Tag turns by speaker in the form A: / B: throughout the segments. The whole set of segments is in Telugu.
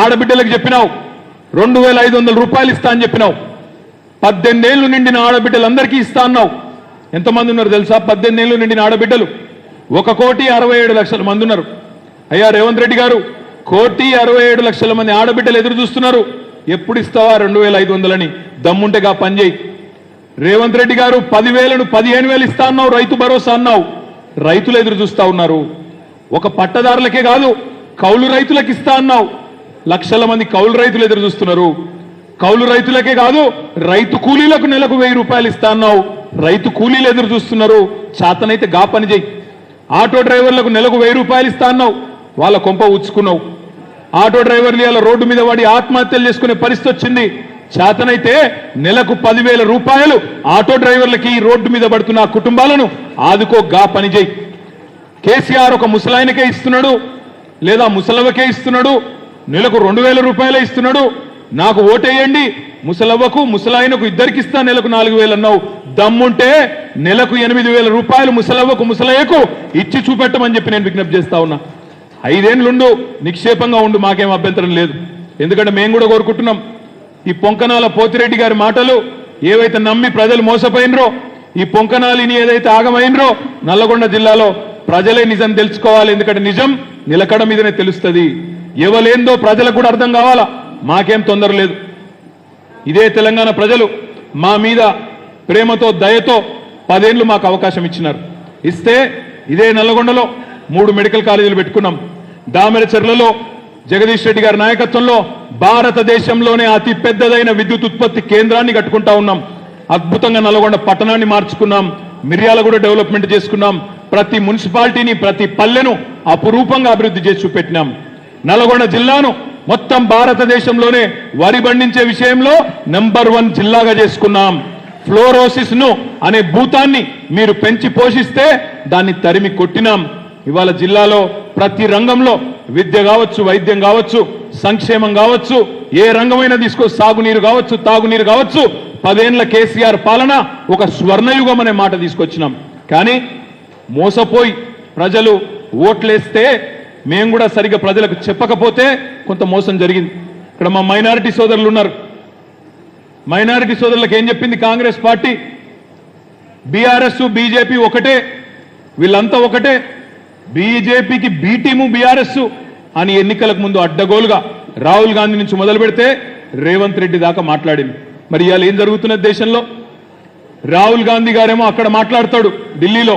A: ఆడబిడ్డలకు చెప్పినావు. రెండు వేల ఐదు వందల రూపాయలు ఇస్తా అని చెప్పినావు. పద్దెనిమిదేళ్ళు నిండిన ఆడబిడ్డలందరికీ ఇస్తా అన్నావు. ఎంతమంది ఉన్నారు తెలుసా? పద్దెనిమిదేళ్ళు నిండిన ఆడబిడ్డలు. ఒక కోటి అరవై ఏడు లక్షల మంది ఉన్నారు. అయ్యా రేవంత్ రెడ్డి గారు కోటి అరవై ఏడు లక్షల మంది ఆడబిడ్డలు ఎదురు చూస్తున్నారు. ఎప్పుడు ఇస్తావా రెండు వేల ఐదు వందలని? దమ్ముంటేగా పని చేయి. రేవంత్ రెడ్డి గారు పదివేలను పదిహేను వేలు ఇస్తా అన్నావు రైతు భరోసా అన్నావు. రైతులు ఎదురు చూస్తా ఉన్నారు. ఒక పట్టదారులకే కాదు కౌలు రైతులకు ఇస్తా అన్నావు. లక్షల మంది కౌలు రైతులు ఎదురు చూస్తున్నారు. కౌలు రైతులకే కాదు రైతు కూలీలకు నెలకు వెయ్యి రూపాయలు ఇస్తా అన్నావు. రైతు కూలీలు ఎదురు చూస్తున్నారు. చేతనైతే గా పని చేయి. ఆటో డ్రైవర్లకు నెలకు వెయ్యి రూపాయలు ఇస్తా అన్నావు. వాళ్ళ కొంప ఉచ్చుకున్నావు ఆటో డ్రైవర్లు ఇలా రోడ్డు మీద వాడి ఆత్మహత్యలు చేసుకునే పరిస్థితి వచ్చింది. చేతనైతే నెలకు పదివేల రూపాయలు ఆటో డ్రైవర్లకి రోడ్డు మీద పడుతున్న కుటుంబాలను ఆదుకో గా పని చేయి. కేసీఆర్ ఒక ముసలాయనకే ఇస్తున్నాడు లేదా ముసలవకే ఇస్తున్నాడు? నెలకు రెండు వేల రూపాయలే ఇస్తున్నాడు. నాకు ఓటేయండి. ముసలవ్వకు ముసలాయనకు ఇద్దరికి ఇస్తా నెలకు నాలుగు వేలు అన్నావు. దమ్ముంటే నెలకు ఎనిమిది వేల రూపాయలు ముసలవ్వకు ముసలయ్యకు ఇచ్చి చూపెట్టమని చెప్పి నేను విజ్ఞప్తి చేస్తా ఉన్నా. ఐదేండ్లుండు నిక్షేపంగా ఉండు మాకేం అభ్యంతరం లేదు. ఎందుకంటే మేము కూడా కోరుకుంటున్నాం. ఈ పొంకనాల పోతిరెడ్డి గారి మాటలు ఏవైతే నమ్మి ప్రజలు మోసపోయినరో ఈ పొంకనాలిని ఏదైతే ఆగమైనరో నల్లగొండ జిల్లాలో ప్రజలే నిజం తెలుసుకోవాలి. ఎందుకంటే నిజం నిలకడ మీదనే తెలుస్తుంది. ఎవలేందో ప్రజలకు కూడా అర్థం కావాలా? మాకేం తొందర లేదు. ఇదే తెలంగాణ ప్రజలు మా మీద ప్రేమతో దయతో పదేళ్ళు మాకు అవకాశం ఇచ్చినారు. ఇస్తే ఇదే నల్లగొండలో మూడు మెడికల్ కాలేజీలు పెట్టుకున్నాం. దామెరచెర్లలో జగదీష్ రెడ్డి గారి నాయకత్వంలో భారతదేశంలోనే అతి పెద్దదైన విద్యుత్ ఉత్పత్తి కేంద్రాన్ని కట్టుకుంటా ఉన్నాం. అద్భుతంగా నల్గొండ పట్టణాన్ని మార్చుకున్నాం. మిర్యాలగూడ డెవలప్మెంట్ చేసుకున్నాం. ప్రతి మున్సిపాలిటీని ప్రతి పల్లెను అపురూపంగా అభివృద్ధి చేసి చూపెట్టినాం. నల్గొండ జిల్లాను మొత్తం భారతదేశంలోనే వరి పండించే విషయంలో నెంబర్ వన్ జిల్లాగా చేసుకున్నాం. ఫ్లోరోసిస్ను అనే భూతాన్ని మీరు పెంచి పోషిస్తే దాన్ని తరిమి కొట్టినాం. ఇవాళ జిల్లాలో ప్రతి రంగంలో విద్య కావచ్చు వైద్యం కావచ్చు సంక్షేమం కావచ్చు ఏ రంగమైనా తీసుకో సాగునీరు కావచ్చు తాగునీరు కావచ్చు పదేళ్ళ కేసీఆర్ పాలన ఒక స్వర్ణయుగం అనే మాట తీసుకొచ్చినాం. కానీ మోసపోయి ప్రజలు ఓట్లేస్తే మేము కూడా సరిగ్గా ప్రజలకు చెప్పకపోతే కొంత మోసం జరిగింది. ఇక్కడ మా మైనారిటీ సోదరులు ఉన్నారు. మైనారిటీ సోదరులకు ఏం చెప్పింది కాంగ్రెస్ పార్టీ? బీఆర్ఎస్ బీజేపీ ఒకటే వీళ్ళంతా ఒకటే. బీజేపీకి బీటీము బీఆర్ఎస్ అని ఎన్నికలకు ముందు అడ్డగోలుగా రాహుల్ గాంధీ నుంచి మొదలు పెడితే రేవంత్ రెడ్డి దాకా మాట్లాడింది. మరి ఇవాళ ఏం జరుగుతున్నది దేశంలో? రాహుల్ గాంధీ గారేమో అక్కడ మాట్లాడతాడు ఢిల్లీలో.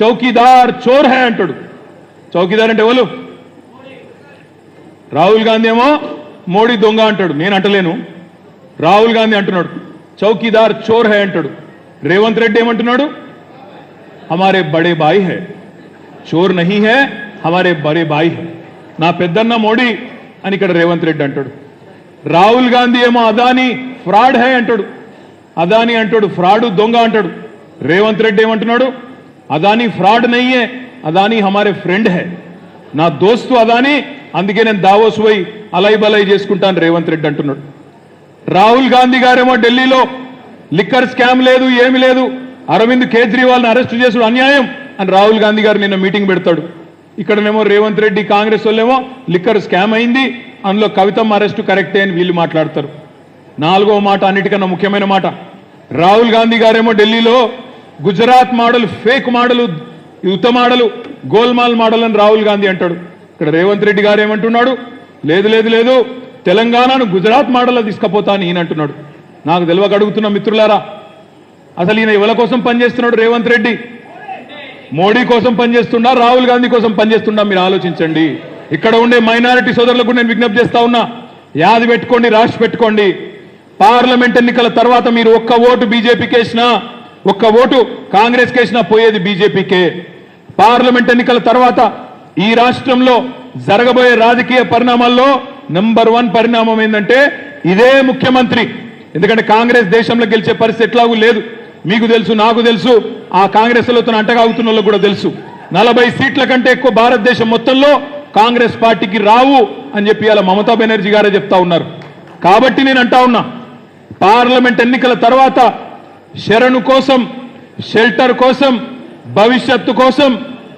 A: చౌకీదార్ చోర్ హే అంటాడు. చౌకీదార్ అంటే ఎవరు? రాహుల్ గాంధీ ఏమో మోడీ దొంగ అంటాడు. నేను అంటలేను. రాహుల్ గాంధీ అంటున్నాడు. చౌకీదార్ చోర్ హై అంటాడు. రేవంత్ రెడ్డి ఏమంటున్నాడు? హమారే బడే బాయి హై. చోర్ నహీ హై హమారే బడే బాయి హై. నా పెద్దన్న మోడీ అని ఇక్కడ రేవంత్ రెడ్డి అంటాడు. రాహుల్ గాంధీ ఏమో అదాని ఫ్రాడ్ హై అంటాడు. అదాని అంటాడు ఫ్రాడ్ దొంగ అంటాడు. రేవంత్ రెడ్డి ఏమంటున్నాడు? అదాని ఫ్రాడ్ నయ్యే అదాని హమారే ఫ్రెండ్ హే. నా దోస్తు అదాని అందుకే నేను దావోస్ పోయి అలై బలై చేసుకుంటాను రేవంత్ రెడ్డి అంటున్నాడు. రాహుల్ గాంధీ గారేమో ఢిల్లీలో లిక్కర్ స్కామ్ లేదు ఏమి లేదు అరవింద్ కేజ్రీవాల్ని అరెస్ట్ చేసుడు అన్యాయం అని రాహుల్ గాంధీ గారు నిన్న మీటింగ్ పెడతాడు. ఇక్కడనేమో రేవంత్ రెడ్డి కాంగ్రెస్ వాళ్ళేమో లిక్కర్ స్కామ్ అయింది అందులో కవితమ్మ అరెస్టు కరెక్టే అని వీళ్ళు మాట్లాడతారు. నాలుగో మాట అన్నిటికన్నా ముఖ్యమైన మాట. రాహుల్ గాంధీ గారేమో ఢిల్లీలో గుజరాత్ మోడల్ ఫేక్ మోడల్ యుద్ధ మాడలు గోల్మాల్ మాడల్ అని రాహుల్ గాంధీ అంటాడు. ఇక్కడ రేవంత్ రెడ్డి గారు ఏమంటున్నాడు? లేదు లేదు లేదు. తెలంగాణను గుజరాత్ మాడల్లో తీసుకుపోతా అని ఈయన అంటున్నాడు. నాకు తెలియక అడుగుతున్న మిత్రులారా అసలు ఈయన ఎవరి కోసం పనిచేస్తున్నాడు రేవంత్ రెడ్డి? మోడీ కోసం పనిచేస్తున్నా రాహుల్ గాంధీ కోసం పనిచేస్తున్నా మీరు ఆలోచించండి. ఇక్కడ ఉండే మైనారిటీ సోదరులకు నేను విజ్ఞప్తి చేస్తా ఉన్నా యాది పెట్టుకోండి రాష్ట్ర పెట్టుకోండి. పార్లమెంట్ ఎన్నికల తర్వాత మీరు ఒక్క ఓటు బీజేపీకి వేసినా ఒక్క ఓటు కాంగ్రెస్ వేసినా పోయేది బీజేపీకే. పార్లమెంట్ ఎన్నికల తర్వాత ఈ రాష్ట్రంలో జరగబోయే రాజకీయ పరిణామాల్లో నంబర్ వన్ పరిణామం ఏంటంటే ఇదే ముఖ్యమంత్రి. ఎందుకంటే కాంగ్రెస్ దేశంలో గెలిచే పరిస్థితి ఎట్లాగూ లేదు. మీకు తెలుసు నాకు తెలుసు ఆ కాంగ్రెస్లతో అంటగాగుతున్న వాళ్ళకు కూడా తెలుసు. నలభై సీట్ల కంటే ఎక్కువ భారతదేశం మొత్తంలో కాంగ్రెస్ పార్టీకి రావు అని చెప్పి అలా మమతా బెనర్జీ గారే చెప్తా ఉన్నారు. కాబట్టి నేను అంటా ఉన్నా పార్లమెంట్ ఎన్నికల తర్వాత శరణు కోసం షెల్టర్ కోసం భవిష్యత్తు కోసం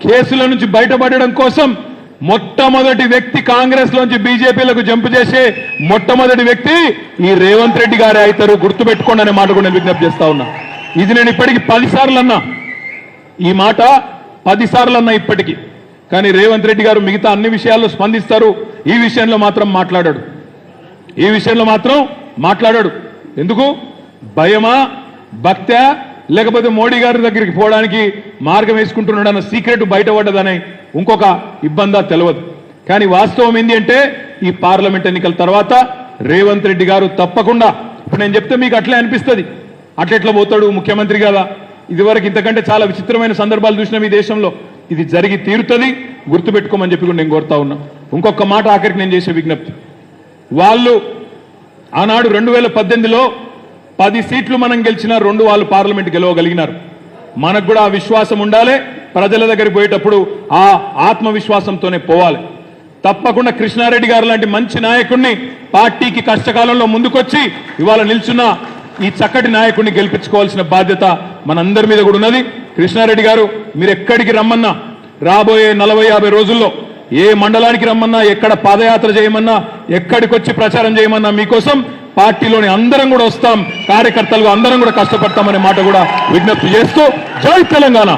A: కేసుల నుంచి బయటపడడం కోసం మొట్టమొదటి వ్యక్తి కాంగ్రెస్ లోంచి బీజేపీలకు జంపు చేసే మొట్టమొదటి వ్యక్తి ఈ రేవంత్ రెడ్డి గారే అవుతారు. గుర్తుపెట్టుకోండి అనే మాట కూడా నేను విజ్ఞప్తి చేస్తా ఉన్నా. ఇది నేను ఇప్పటికి పది సార్లు అన్నా. ఈ మాట పది సార్లు అన్నా ఇప్పటికీ. కానీ రేవంత్ రెడ్డి గారు మిగతా అన్ని విషయాల్లో స్పందిస్తారు. ఈ విషయంలో మాత్రం మాట్లాడాడు. ఈ విషయంలో మాత్రం మాట్లాడాడు. ఎందుకు? భయమా? భక్త్యా లేకపోతే మోడీ గారి దగ్గరికి పోవడానికి మార్గం వేసుకుంటున్నాడు అన్న సీక్రెట్ బయటపడ్డదని ఇంకొక ఇబ్బందా తెలియదు కానీ వాస్తవం ఏంటి అంటే ఈ పార్లమెంట్ ఎన్నికల తర్వాత రేవంత్ రెడ్డి గారు తప్పకుండా ఇప్పుడు నేను చెప్తే మీకు అట్లే అనిపిస్తుంది. అట్లెట్లా పోతాడు ముఖ్యమంత్రి కదా. ఇదివరకు ఇంతకంటే చాలా విచిత్రమైన సందర్భాలు చూసినాం ఈ దేశంలో. ఇది జరిగి తీరుతుంది గుర్తుపెట్టుకోమని చెప్పి కూడా నేను కోరుతా ఉన్నా. ఇంకొక మాట ఆఖరికి నేను చేసే విజ్ఞప్తి. వాళ్ళు ఆనాడు రెండు వేల పద్దెనిమిదిలో పది సీట్లు మనం గెలిచినా రెండు వాళ్ళు పార్లమెంట్ గెలవగలిగినారు. మనకు కూడా ఆ విశ్వాసం ఉండాలి. ప్రజల దగ్గరికి పోయేటప్పుడు ఆ ఆత్మవిశ్వాసంతోనే పోవాలి. తప్పకుండా కృష్ణారెడ్డి గారు లాంటి మంచి నాయకుడిని పార్టీకి కష్టకాలంలో ముందుకొచ్చి ఇవాళ నిల్చున్న ఈ చక్కటి నాయకుడిని గెలిపించుకోవాల్సిన బాధ్యత మనందరి మీద కూడా ఉన్నది. కృష్ణారెడ్డి గారు మీరు ఎక్కడికి రమ్మన్నా రాబోయే నలభై యాభై రోజుల్లో ఏ మండలానికి రమ్మన్నా ఎక్కడ పాదయాత్ర చేయమన్నా ఎక్కడికొచ్చి ప్రచారం చేయమన్నా మీకోసం పార్టీలోని అందరం కూడా వస్తాం కార్యకర్తలుగా అందరం కూడా కష్టపడతామనే మాట కూడా విజ్ఞప్తి చేస్తూ జై తెలంగాణ!